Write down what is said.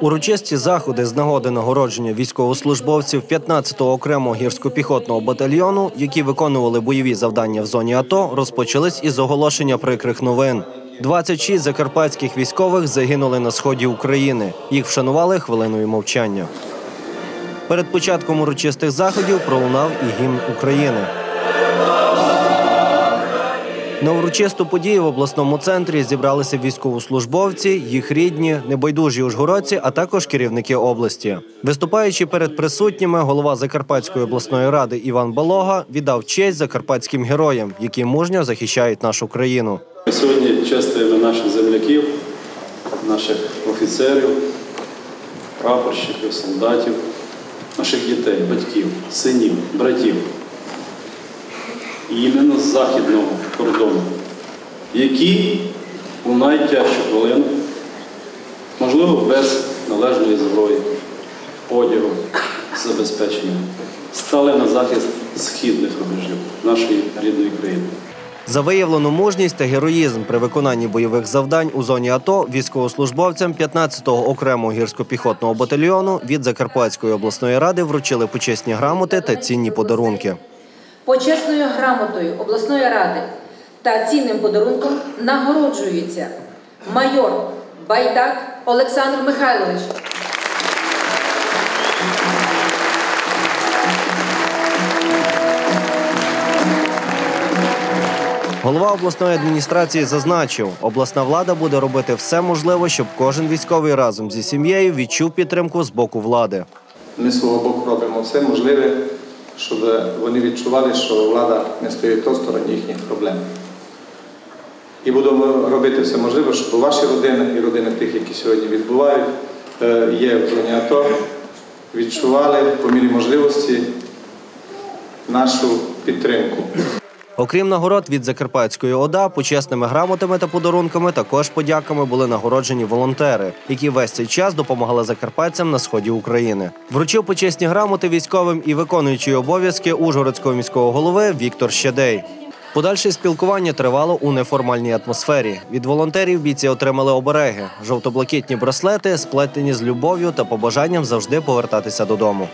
Урочисті заходи з нагоди нагородження військовослужбовців 15-го окремого гірсько-піхотного батальйону, які виконували бойові завдання в зоні АТО, розпочались із оголошення прикрих новин. 26 закарпатських військових загинули на сході України. Їх вшанували хвилиною мовчання. Перед початком урочистих заходів пролунав і гімн України. На урочисту подію в обласному центрі зібралися військовослужбовці, їх рідні, небайдужі ужгородці, а також керівники області. Виступаючи перед присутніми, голова Закарпатської обласної ради Іван Балога віддав честь закарпатським героям, які мужньо захищають нашу країну. Сьогодні чествуємо наших земляків, наших офіцерів, прапорщиків, солдатів, наших дітей, батьків, синів, братів. Іменно з західного кордону, які у найтяжчу хвилину, можливо, без належної зброї, одягу, забезпечення, стали на захист східних рубежів нашої рідної країни. За виявлену мужність та героїзм при виконанні бойових завдань у зоні АТО військовослужбовцям 15-го окремого гірсько-піхотного батальйону від Закарпатської обласної ради вручили почесні грамоти та цінні подарунки. Почесною грамотою обласної ради та цінним подарунком нагороджується майор Байдак Олександр Михайлович. Голова обласної адміністрації зазначив, обласна влада буде робити все можливе, щоб кожен військовий разом зі сім'єю відчув підтримку з боку влади. Ми свого боку робимо все можливе, щоб вони відчували, що влада не стоїть осторонь їхніх проблем. І будемо робити все можливе, щоб у ваші родини і родини тих, які сьогодні відбувають, е, є в зоні АТО, відчували по мірі можливості нашу підтримку. Окрім нагород від Закарпатської ОДА, почесними грамотами та подарунками також подяками були нагороджені волонтери, які весь цей час допомагали закарпатцям на сході України. Вручив почесні грамоти військовим і виконуючий обов'язки Ужгородського міського голови Віктор Щедей. Подальше спілкування тривало у неформальній атмосфері. Від волонтерів бійці отримали обереги, жовто-блакитні браслети, сплетені з любов'ю та побажанням завжди повертатися додому.